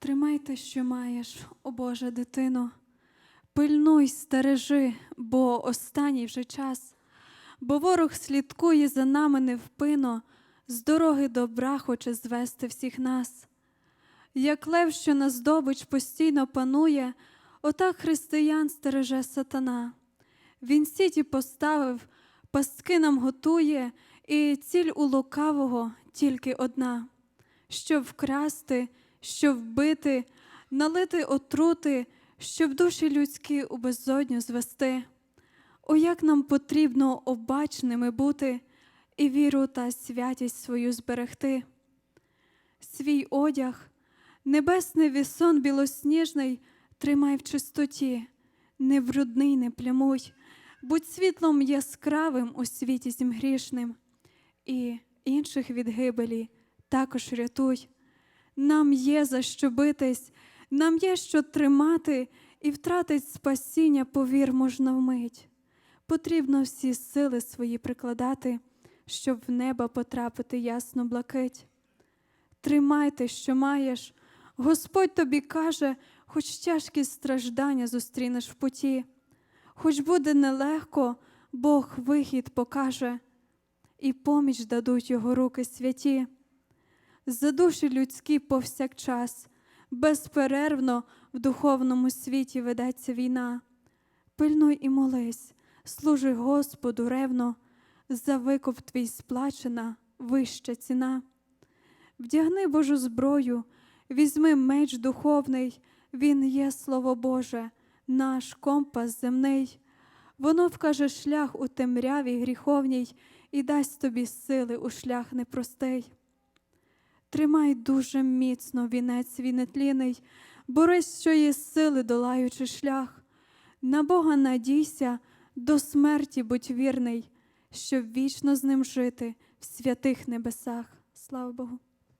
Тримайте, що маєш, о Божа дитино. Пильнуй, стережи, бо останній вже час, бо ворог слідкує за нами невпино, з дороги добра хоче звести всіх нас. Як лев, що на здобич постійно панує, отак християн стереже сатана. Він сіті поставив, пастки нам готує, і ціль у лукавого тільки одна щоб вкрасти, щоб вбити, налити отрути, щоб душі людські у безодню звести. О, як нам потрібно обачними бути і віру та святість свою зберегти. Свій одяг, небесний вісон білосніжний, тримай в чистоті, не брудний, не плямуй, будь світлом яскравим у світі зім грішним, і інших від гибелі також рятуй. Нам є за що битись, нам є що тримати, і втратить спасіння, повір, можна вмить. Потрібно всі сили свої прикладати, щоб в небо потрапити ясно блакить. Тримайте, що маєш, Господь тобі каже, хоч тяжкі страждання зустрінеш в путі, хоч буде нелегко, Бог вихід покаже, і поміч дадуть його руки святі за душі людські повсякчас, безперервно в духовному світі ведеться війна. Пильнуй і молись, служи Господу ревно, за викуп твій сплачена вища ціна. Вдягни Божу зброю, візьми меч духовний, він є Слово Боже, наш компас земний. Воно вкаже шлях у темряві гріховній і дасть тобі сили у шлях непростий. Тримай дуже міцно вінець свій нетліний, борись, що є сили, долаючи шлях. На Бога надійся, до смерті будь вірний, щоб вічно з ним жити в святих небесах. Слава Богу.